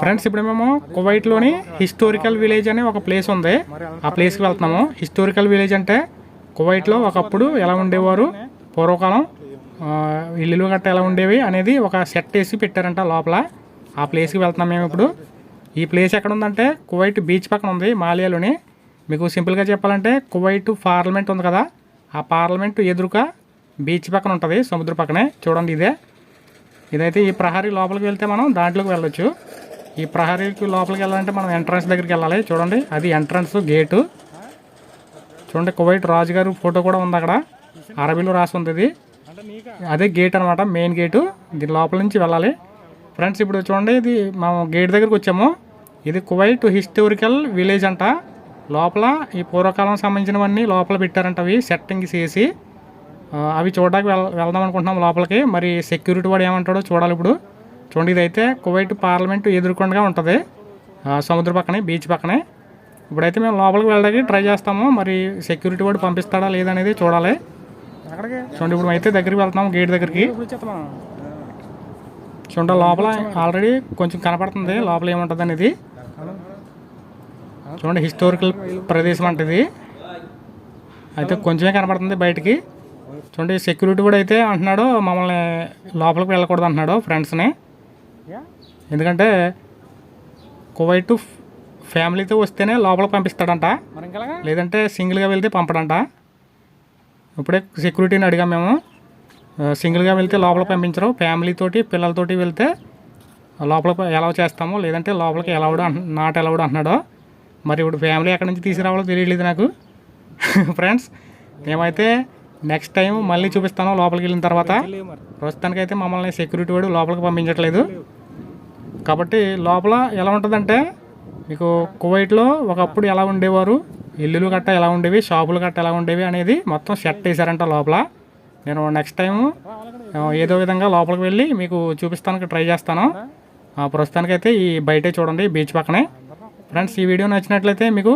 Friends ఇప్పుడు మేము కువైట్లోని historical village అనే ఒక ప్లేస్ ఉంది. ఆ ప్లేస్కి వెళ్తున్నాము. హిస్టోరికల్ విలేజ్ అంటే కువైట్లో ఒకప్పుడు ఎలా ఉండేవారు? పూర్వకాలం ఇల్లులు గట్ట ఎలా ఉండేవి అనేది ఒక సెట్ వేసి పెట్టారంట లోపల. ఆ ప్లేస్కి వెళ్తున్నాం మేము ఇప్పుడు. ఈ ప్లేస్ ఎక్కడ ఉందంటే కువైట్ బీచ్ పక్కన ఉంది మాలియాలోని మీకు సింపుల్గా చెప్పాలంటే కువైట్ పార్లమెంట్ ఉంది కదా ఆ పార్లమెంట్ ఎదురుగా బీచ్ పక్కన ఉంటుంది సముద్ర పక్కనే. చూడండి ఇదే. ఇదైతే ఈ ప్రహరీ లోపలికి వెళ్తే మనం దాంట్లోకి వెళ్ళొచ్చు. ఈ ప్రహరీకి లోపలికి వెళ్ళాలంటే మనం ఎంట్రన్స్ దగ్గరికి వెళ్ళాలి. చూడండి అది ఎంట్రన్స్ గేటు చూడండి కువైట్ రాజుగారు ఫోటో కూడా ఉంది అక్కడ. అరబీలో రాసి ఉంది ఇది. అదే గేట్ అనమాట మెయిన్ గేటు దీని లోపల నుంచి వెళ్ళాలి. ఫ్రెండ్స్ ఇప్పుడు చూడండి ఇది మనం గేట్ దగ్గరికి వచ్చాము. ఇది కువైట్ హిస్టోరికల్ విలేజ్ అంట. లోపల ఈ పూర్వకాలం సంబంధించినవన్నీ లోపల పెట్టారంట అవి సెట్టింగ్ చేసి. అవి చూడడానికి వెళ్ వెళ్దాం అనుకుంటున్నాం లోపలికి. మరి సెక్యూరిటీ వాడు ఏమంటాడో చూడాలి ఇప్పుడు. చూడండి ఇదైతే కువైట్ పార్లమెంట్ ఎదుర్కొండగా ఉంటుంది. సముద్ర పక్కనే బీచ్ పక్కనే. ఇప్పుడైతే మేము లోపలికి వెళ్ళడానికి ట్రై చేస్తాము. మరి సెక్యూరిటీ వాడు పంపిస్తాడా లేదనేది చూడాలి. చూడండి ఇప్పుడు అయితే దగ్గరికి వెళ్తున్నాం గేట్ దగ్గరికి. చూడండి లోపల ఆల్రెడీ కొంచెం కనపడుతుంది. లోపల ఏముంటుంది అనేది. చూడండి హిస్టారికల్ ప్రదేశం అంటే అయితే కొంచెమే కనపడుతుంది బయటికి. చూడండి సెక్యూరిటీ కూడా అయితే అంటున్నాడు. మమ్మల్ని లోపలికి వెళ్ళకూడదు అంటున్నాడు ఫ్రెండ్స్ని ఎందుకంటే కువైట్ ఫ్యామిలీతో వస్తేనే లోపలికి పంపిస్తాడంట. లేదంటే సింగిల్గా వెళ్తే పంపడంట. ఇప్పుడే సెక్యూరిటీని అడిగాం మేము. సింగిల్గా వెళ్తే లోపల పంపించరు. ఫ్యామిలీ తోటి పిల్లలతోటి వెళ్తే లోపలికి ఎలా చేస్తాము. లేదంటే లోపలికి ఎలవడు అంటు నాట్ ఎలవడు అంటున్నాడు. మరి ఇప్పుడు ఫ్యామిలీ ఎక్కడి నుంచి తీసుకురావాలో తెలియలేదు నాకు. ఫ్రెండ్స్ మేమైతే నెక్స్ట్ టైం మళ్ళీ చూపిస్తాను లోపలికి వెళ్ళిన తర్వాత. ప్రస్తుతానికైతే మమ్మల్ని సెక్యూరిటీ వాడు లోపలికి పంపించట్లేదు. కాబట్టి లోపల ఎలా ఉంటుందంటే మీకు కువైట్లో ఒకప్పుడు ఎలా ఉండేవారు? ఇల్లులు గట్ట ఎలా ఉండేవి? షాపులు గట్ట ఎలా ఉండేవి అనేది మొత్తం సెట్ వేసారంట లోపల. నేను నెక్స్ట్ టైం ఏదో విధంగా లోపలికి వెళ్ళి మీకు చూపిస్తానికి ట్రై చేస్తాను. ప్రస్తుతానికైతే ఈ బయటే చూడండి బీచ్ పక్కనే. ఫ్రెండ్స్ ఈ వీడియో నచ్చినట్లయితే మీకు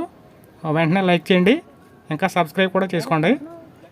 వెంటనే లైక్ చేయండి. ఇంకా సబ్స్క్రైబ్ కూడా చేసుకోండి.